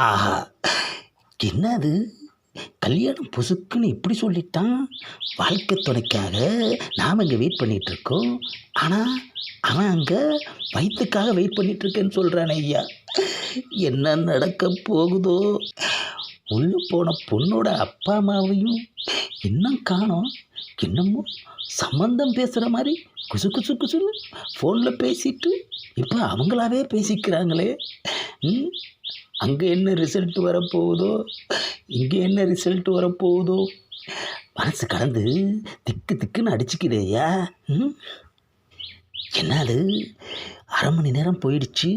ஆஹா. என்னது? கல்யாணம் பொசுக்குன்னு இப்படி சொல்லிட்டான்? வாழ்க்கை துணைக்காக நாம் இங்கே வெயிட் பண்ணிகிட்ருக்கோம் இருக்கோம். ஆனால் அவன் அங்கே வயிற்றுக்காக வெயிட் பண்ணிகிட்ருக்கேன்னு இருக்கேன்னு சொல்கிறானே ஐயா. என்ன நடக்க போகுதோ? உள்ளே போன பொண்ணோட அப்பா அம்மாவையும் இன்னும் காணோம்? இன்னமும் சம்மந்தம் பேசுகிற மாதிரி குசு குசு குசுன்னு ஃபோனில் பேசிட்டு இப்போ அவங்களாவே பேசிக்கிறாங்களே. ம்? அங்கே என்ன ரிசல்ட் வரப்போகுதோ? இங்கே என்ன ரிசல்ட் வரப்போகுதோ? மனசு கலந்து திக்கு திக்குன்னு அடிச்சுக்குதேயா ம்? என்னது? அரை மணி நேரம் போயிடுச்சு.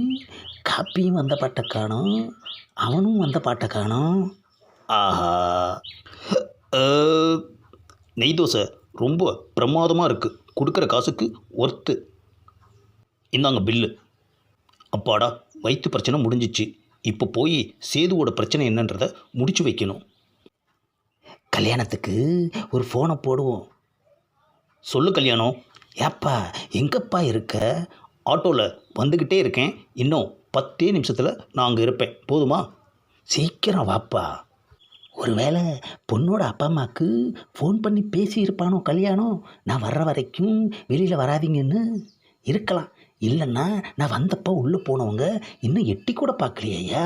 காப்பியும் வந்த பாட்டை காணும். அவனும் வந்த பாட்டை காணும். ஆஹா. நெய் தோசை ரொம்ப பிரமாதமாக இருக்குது கொடுக்குற காசுக்கு ஒர்த்து இந்தாங்க பில்லு அப்பாடா வயிற்று பிரச்சனை முடிஞ்சிச்சு. இப்போ போய் சேதுவோட பிரச்சனை என்னன்றதை முடிச்சு வைக்கணும். கல்யாணத்துக்கு ஒரு ஃபோனை போடுவோம். சொல்லு கல்யாணம். ஏப்பா எங்கப்பா இருக்க? ஆட்டோவில் வந்துக்கிட்டே இருக்கேன். இன்னும் பத்தே நிமிஷத்தில் நான் அங்கே இருப்பேன். போதுமா? சீக்கிரம் வாப்பா. ஒருவேளை பொண்ணோட அப்பா அம்மாவுக்கு ஃபோன் பண்ணி பேசியிருப்பானோ கல்யாணம்? நான் வர்ற வரைக்கும் வெளியில் வராதீங்கன்னு இருக்கலாம். இல்லைன்னா நான் வந்தப்போ உள்ளே போனவங்க இன்னும் எட்டி கூட பார்க்கலையே ஐயா.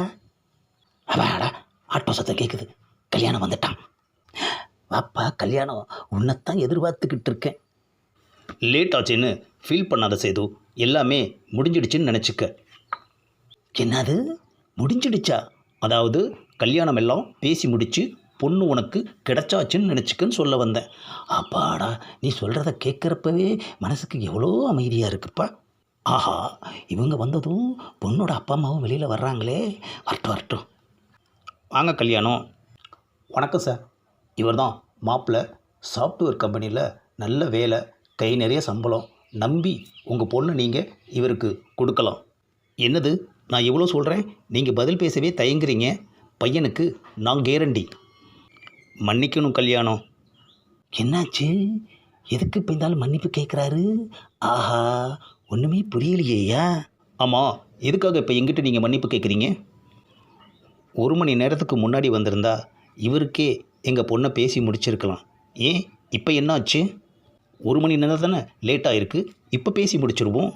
அவாடா ஆட்டோ சத்தம் கேட்குது கல்யாணம் வந்துட்டான். வாப்பா கல்யாணம். உன்னைத்தான் எதிர்பார்த்துக்கிட்டு இருக்கேன். லேட் ஆச்சுன்னு ஃபீல் பண்ணாத சேது. எல்லாமே முடிஞ்சிடுச்சுன்னு நினச்சிக்க. என்னது? முடிஞ்சிடுச்சா? அதாவது கல்யாணம் எல்லாம் பேசி முடிச்சு பொண்ணு உனக்கு கிடைச்சாச்சுன்னு நினச்சிக்கன்னு சொல்ல வந்தேன். அப்பாடா நீ சொல்கிறத கேட்குறப்பவே மனசுக்கு எவ்வளோ அமைதியாக இருக்குப்பா. ஆஹா இவங்க வந்ததும் பொண்ணோட அப்பா அம்மாவும் வெளியில் வர்றாங்களே. வரட்டும் வரட்டும். வாங்க கல்யாணம். வணக்கம் சார் இவர் தான் மாப்பிள்ளை சாஃப்ட்வேர் கம்பெனியில் நல்ல வேலை கை நிறைய சம்பளம். நம்பி உங்கள் பொண்ணை நீங்கள் இவருக்கு கொடுக்கலாம். என்னது? நான் எவ்வளோ சொல்கிறேன் நீங்கள் பதில் பேசவே தயங்குறீங்க. பையனுக்கு நான் கேரண்டி மன்னிக்கணும் கல்யாணம். என்னாச்சு? எதுக்கு இப்போ இருந்தாலும் மன்னிப்பு கேட்குறாரு ஆஹா ஒன்றுமே புரியலையேயா? ஆமாம் எதுக்காக இப்போ எங்கிட்ட நீங்கள் மன்னிப்பு கேட்குறீங்க ஒரு மணி நேரத்துக்கு முன்னாடி வந்திருந்தா இவருக்கே எங்கள் பொண்ணை பேசி முடிச்சிருக்கலாம். ஏன்? இப்போ என்ன ஆச்சு ஒரு மணி நேரம் தானே லேட் ஆகிருக்கு இப்போ பேசி முடிச்சிருவோம்.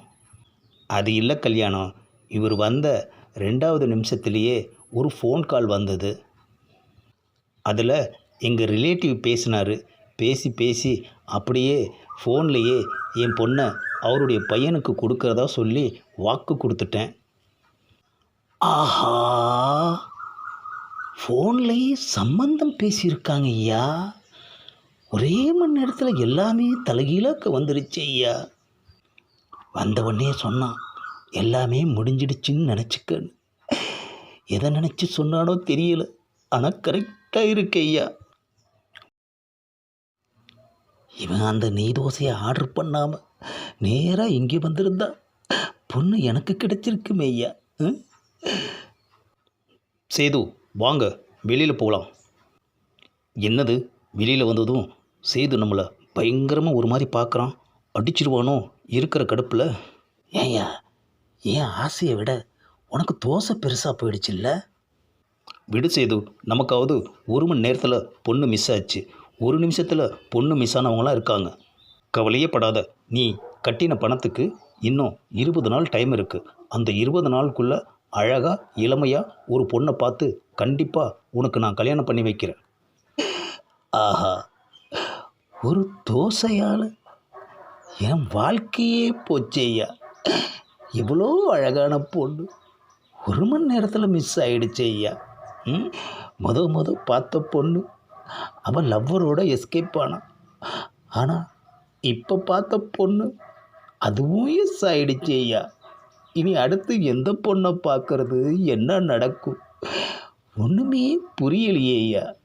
அது இல்லை கல்யாணம். இவர் வந்த ரெண்டாவது நிமிஷத்துலேயே ஒரு ஃபோன் கால் வந்தது. அதில் எங்கள் ரிலேட்டிவ் பேசினார். பேசி பேசி அப்படியே ஃபோன்லேயே என் பொண்ணை அவருடைய பையனுக்கு கொடுக்கறதா சொல்லி வாக்கு கொடுத்துட்டேன். ஆஹா! ஃபோன்லேயே சம்பந்தம் பேசியிருக்காங்க ஐயா. ஒரே மணி நேரத்தில் எல்லாமே தலைகீழாக்க வந்துருச்சு ஐயா. வந்தவொடனே சொன்னான் எல்லாமே முடிஞ்சிடுச்சுன்னு நினச்சிக்கன்னு. எதை நினச்சி சொன்னானோ தெரியல ஆனால் கரெக்டாக இருக்கு ஐயா. இவன் அந்த நெய் தோசையை ஆர்டர் பண்ணாமல் நேராக இங்கே வந்திருந்தா. பொண்ணு எனக்கு கிடைச்சிருக்குமே ஐயா. ம்? சேது வாங்க வெளியில் போகலாம் என்னது? வெளியில் வந்ததும் சேது நம்மளை பயங்கரமாக ஒரு மாதிரி பார்க்குறான் அடிச்சிருவானோ இருக்கிற கடுப்பில்? ஏய்யா ஏன் ஆசையை விட உனக்கு தோசை பெருசாக போயிடுச்சுல்ல? விடு சேது நமக்காவது ஒரு மணி நேரத்தில் பொண்ணு மிஸ் ஆச்சு. ஒரு நிமிஷத்தில் பொண்ணு மிஸ் ஆனவங்களாம் இருக்காங்க. கவலையே படாத நீ கட்டின பணத்துக்கு இன்னும் இருபது நாள் டைம் இருக்குது அந்த இருபது நாளுக்குள்ளே அழகாக இளமையாக ஒரு பொண்ணை பார்த்து கண்டிப்பாக உனக்கு நான் கல்யாணம் பண்ணி வைக்கிறேன். ஆஹா ஒரு தோசையால் என் வாழ்க்கையே போச்சேய்யா. இவ்வளோ அழகான பொண்ணு. ஒரு மணி நேரத்தில் மிஸ் ஆகிடுச்சேயா ஐயா ம் முத மொதல் பார்த்த பொண்ணு. அவன் லவ்வரோட எஸ்கேப் ஆனான் ஆனால் இப்போ பார்த்த பொண்ணு அதுவும் எஸ் ஆயிடுச்சு ஐயா. இனி அடுத்து எந்த பொண்ணை பார்க்கறது என்ன நடக்கும்? ஒன்றுமே புரியலையே ஐயா.